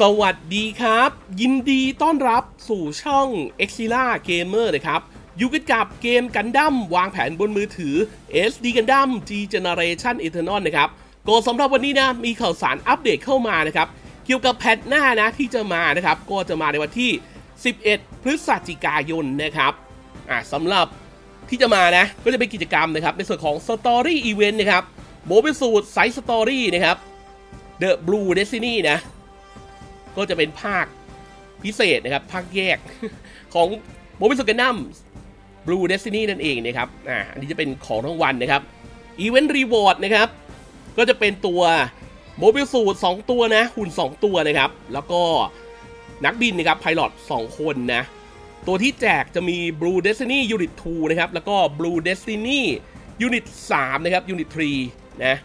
สวัสดีครับ ยินดีต้อนรับสู่ช่อง e x i l a Gamer นะครับ อยู่กันกับเกมกันดั้มวางแผนบนมือถือ SD กันดั้ม G Generation Eternal นะครับก็สำหรับวันนี้นะมีข่าวสารอัปเดตเข้ามานะครับ เกี่ยวกับแพทหน้านะที่จะมานะครับ ก็จะมาในวันที่ 11 พฤศจิกายนนะครับอ่าสำหรับที่จะมานะก็จะเป็นกิจกรรมนะครับ ในส่วนของ Story Event นะครับโบเป็นสูตรไซส์สตอรี่นะครับ The Blue Destiny นะ ก็จะเป็นภาคพิเศษนะครับ ภาคแยกของโมบิสุกันดัม Blue Destiny นั่นเองนะครับ อ่า อันนี้จะเป็นของรางวัลนะครับ Event Reward นะครับ ก็จะเป็นตัวโมบิลสูตร2ตัวนะ หุ่น 2 ตัวนะครับ แล้วก็นักบินนะครับไพลอต2คนนะ ตัวที่แจกจะมี Blue Destiny Unit 2 นะครับ แล้วก็ Blue Destiny Unit 3 นะครับ Unit 3 นะ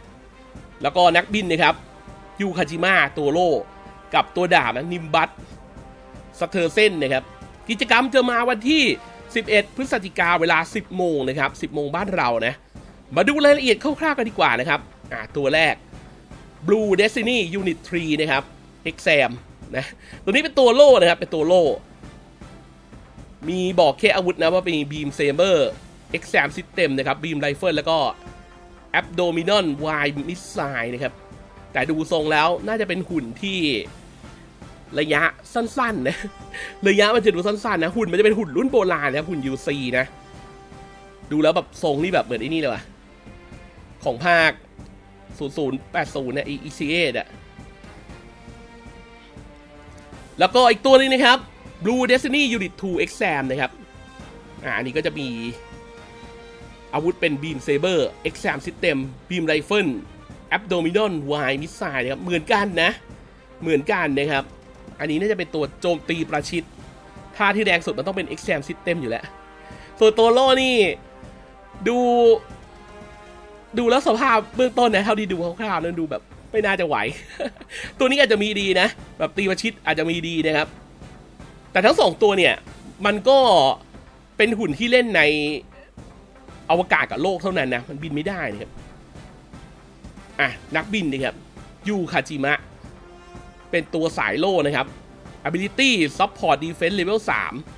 แล้วก็นักบินนะครับยูคาจิมะตัวโล กับตัวดาบนะนิมบัตสเตอร์เซนนะครับ กิจกรรมจะมาวันที่ 11 พฤศจิกาเวลา 10 โมงนะครับ 10 โมงบ้านเรานะ มาดูรายละเอียดคร่าวๆกันดีกว่านะครับอ่าตัวแรก Blue Destiny Unit 3 นะครับ Exam นะตัวนี้เป็นตัวโล่นะครับ เป็นตัวโล่ มีบอกแค่อาวุธนะว่าเป็น Beam Saber Exam System นะครับ Beam Rifle แล้วก็ Abdominal Wide Missile นะครับ แต่ดูทรงแล้วน่าจะเป็นหุ่นที่ระยะสั้นๆนะระยะมันจะดูสั้นๆนะหุ่นมันจะเป็นหุ่นรุ่นโบราณนะหุ่น UC นะ ดูแล้วแบบทรงนี่แบบเหมือนไอ้นี่เลยว่ะของภาค 0080เนี่ย ECA อะแล้วก็อีกตัวนึงนะครับ Blue Destiny Unit 2 Exam นะครับ อ่าอันนี้ก็จะมีอาวุธเป็น Beam Saber Exam System Beam Rifle Abdominal Wide Missile นะครับเหมือนกันนะ เหมือนกันนะครับ อันนี้น่าจะเป็นตัวโจมตีประชิดท่าที่แรงสุดมันต้องเป็น Exam System อยู่แล้วส่วนตัวโล่นี่ ดู ดูแล้วสภาพเบื้องต้นนะเท่าที่ดูคร่าวๆนั้นดูแบบไม่น่าจะไหว ตัวนี้อาจจะมีดีนะ แบบตีประชิดอาจจะมีดีนะครับ แต่ทั้งสองตัวเนี่ย มันก็เป็นหุ่นที่เล่นในอวกาศกับโลกเท่านั้นนะ มันบินไม่ได้นะครับ อะนักบินนะครับยูคาจิมะ เป็นตัวสายโล่นะครับ ability support defense level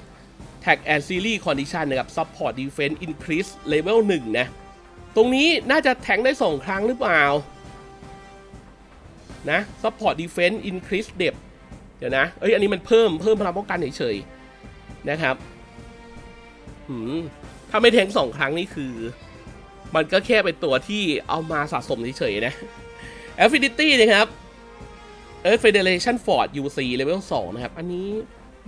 3 tag and series condition นะครับ support defense increase level 1 นะ ตรงนี้น่าจะแทงได้ 2 ครั้งหรือเปล่า นะ support defense increase depth เดี๋ยวนะ เอ้ย อันนี้มันเพิ่มเพิ่มพลังป้องกันเฉยๆนะครับ ถ้าไม่แทงสองครั้งนี่คือ มันก็แค่เป็นตัวที่เอามาสะสมเฉยๆนะ Affinity นะครับ Earth Federation Ford UC Level 2 นะครับ อันนี้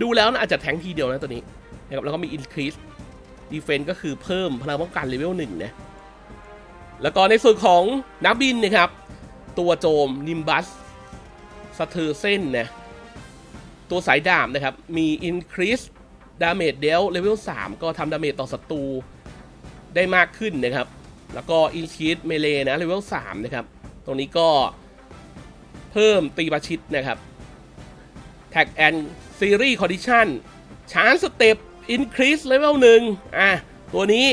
ดูแล้วนะอาจจะแทงทีเดียวนะตัวนี้นะครับแล้วก็มี Increase Defense ก็คือเพิ่มพลังป้องกัน Level 1นะ แล้วก็ในส่วนของนักบินนะครับ ตัวโจม Nimbus s t u r s e n นนะตัวสายดาบนะครับ มี Increase Damage Dealt Level 3 ก็ทำดาเมจต่อศัตรูได้มากขึ้นนะครับ แล้วก็ Increase Melee นะ Level 3นะครับ ตรงนี้ก็เพิ่มตีประชิดนะครับ Tag and Series Condition ชาร์จสเต็ป Increase Level 1อะ ตัวนี้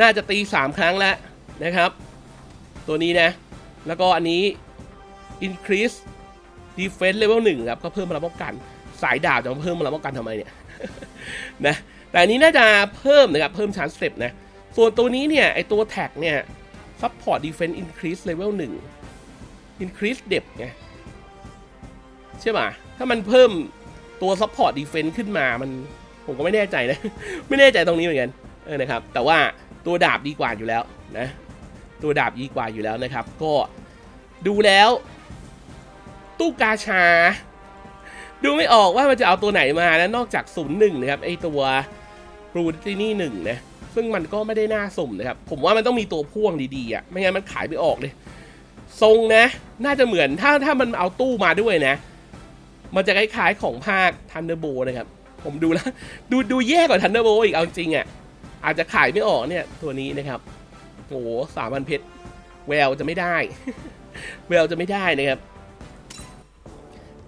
น่าจะตี 3 ครั้งแล้วนะครับ ตัวนี้นะ แล้วก็อันนี้ Increase Defense Level 1ครับ ก็เพิ่มพลังป้องกัน สายดาบจะมาเพิ่มพลังป้องกันทำไมเนี่ย นะ แต่อันนี้น่าจะเพิ่มนะครับ เพิ่มชาร์จสเต็ปนะ ส่วนตัวนี้เนี่ย ไอตัวแท็กเนี่ย Support Defense Increase Level 1 Increase Depth ไงใช่ป่ะ ถ้ามันเพิ่มตัว Support Defense ขึ้นมา มันผมก็ไม่แน่ใจนะ ไม่แน่ใจตรงนี้เหมือนกัน เออนะครับ แต่ว่าตัวดาบดีกว่าอยู่แล้วนะ ตัวดาบดีกว่าอยู่แล้วนะครับ ก็ดูแล้ว ตู้กาชา ดูไม่ออกว่ามันจะเอาตัวไหนมานะ นอกจาก 01 นะครับ ไอตัว b r u t i n y 1นะ ซึ่งมันก็ไม่ได้น่าสุ่มนะครับ ผมว่ามันต้องมีตัวพ่วงดีๆอะ่ะไม่งั้นมันขายไม่ออกเลยทรงนะ น่าจะเหมือนถ้าถ้ามันเอาตู้มาด้วยนะ มันจะคล้ายๆของภาค thunderbol นะครับ ผมดูแล้วดูดูแย่กว่า thunderbol อีกเอาจริงอะ่ะอาจจะขายไม่ออกเนี่ยตัวนี้นะครับโอ้โหสามพันเพชรแววจะไม่ได้แววจะไม่ได้นะครับ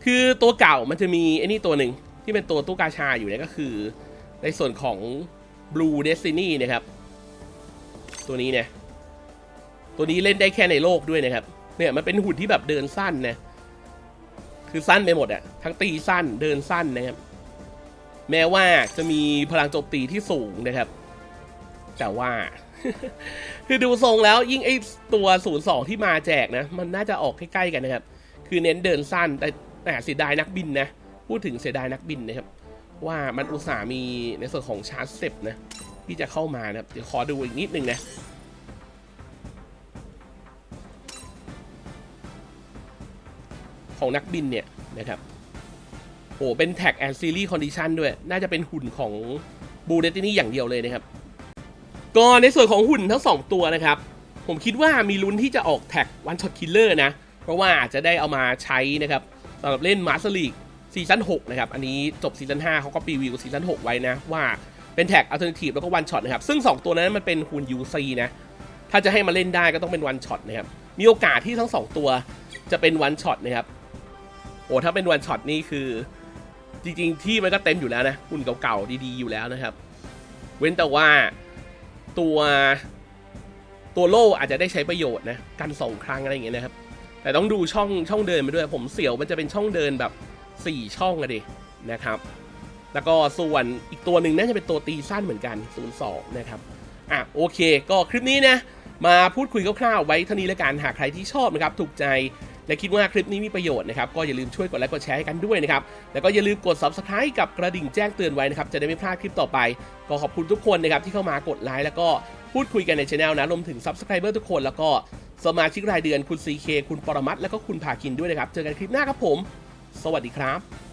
คือตัวเก่ามันจะมีไอ้นี่ตัวหนึ่งที่เป็นตัวตู้กาชาอยู่เนี่ยก็คือ ในส่วนของ Blue Destiny นะครับ ตัวนี้เนี่ยตัวนี้เล่นได้แค่ในโลกด้วยนะครับ เนี่ยมันเป็นหุ่นที่แบบเดินสั้นนะคือสั้นไปหมดอะทั้งตีสั้นเดินสั้นนะครับ แม้ว่าจะมีพลังโจมตีที่สูงนะครับ แต่ว่า คือดูทรงแล้วยิ่งไอตัวศูนย์สองที่มาแจกนะ มันน่าจะออกใกล้ๆกันนะครับ คือเน้นเดินสั้นแต่แต่เสียดายนักบินนะ พูดถึงเสียดายนักบินนะครับ ว่ามันอุตส่าห์มีในส่วนของชาร์จเซปนะที่จะเข้ามานะครับเดี๋ยวขอดูอีกนิดนึงนะของนักบินเนี่ยนะครับโอ้เป็นแท็กแอนซีรีส์คอนดิชันด้วย น่าจะเป็นหุ่นของบูเดตินี่อย่างเดียวเลยนะครับ ก็ในส่วนของหุ่นทั้งสองตัวนะครับ ผมคิดว่ามีลุ้นที่จะออกแท็กวันช็อตคิลเลอร์นะ เพราะว่าอาจจะได้เอามาใช้นะครับสำหรับเล่นมาสเตอร์ลีก ซีซั่น6นะครับ อันนี้จบซีซั่น5เขาก็ปีวิวซีซั่น6ไว้นะ ว่าเป็นแท็กอัลเทอร์เนทีฟแล้วก็วันช็อตนะครับ ซึ่ง 2 ตัวนั้นมันเป็นหุ่น UC นะ ถ้าจะให้มาเล่นได้ก็ต้องเป็นวันช็อตนะครับ มีโอกาสที่ทั้ง 2 ตัวจะเป็นวันช็อตนะครับ โอ้ถ้าเป็นวันช็อตนี่คือ จริงๆ ที่มันก็เต็มอยู่แล้วนะหุ่นเก่าๆดีๆอยู่แล้วนะครับ เว้นแต่ว่าตัวตัวโล่อาจจะได้ใช้ประโยชน์นะกันสองครั้งอะไรอย่างเงี้ยนะครับ แต่ต้องดูช่องช่องเดินไปด้วยผมเสียวมันจะเป็นช่องเดินแบบ 4 ช่องอะดินะครับ แล้วก็ส่วนอีกตัวหนึ่งน่าจะเป็นตัวตีสั้นเหมือนกัน 02 นะครับ อะโอเค ก็คลิปนี้นะ มาพูดคุยคร่าวๆไว้เท่านี้แล้วกัน หากใครที่ชอบนะครับ ถูกใจและคิดว่าคลิปนี้มีประโยชน์นะครับ ก็อย่าลืมช่วยกดไลค์กดแชร์ให้กันด้วยนะครับ แล้วก็อย่าลืมกด subscribe กับกระดิ่งแจ้งเตือนไว้นะครับ จะได้ไม่พลาดคลิปต่อไป ก็ขอบคุณทุกคนนะครับที่เข้ามากดไลค์แล้วก็พูดคุยกันในช anel นะรวมถึง subscriber ทุกคนแล้วก็สมาชิกรายเดือนคุณ CK คุณปรมัตแล้วก็คุณภาคินด้วยนะครับ เจอกันคลิปหน้าครับผม สวัสดีครับ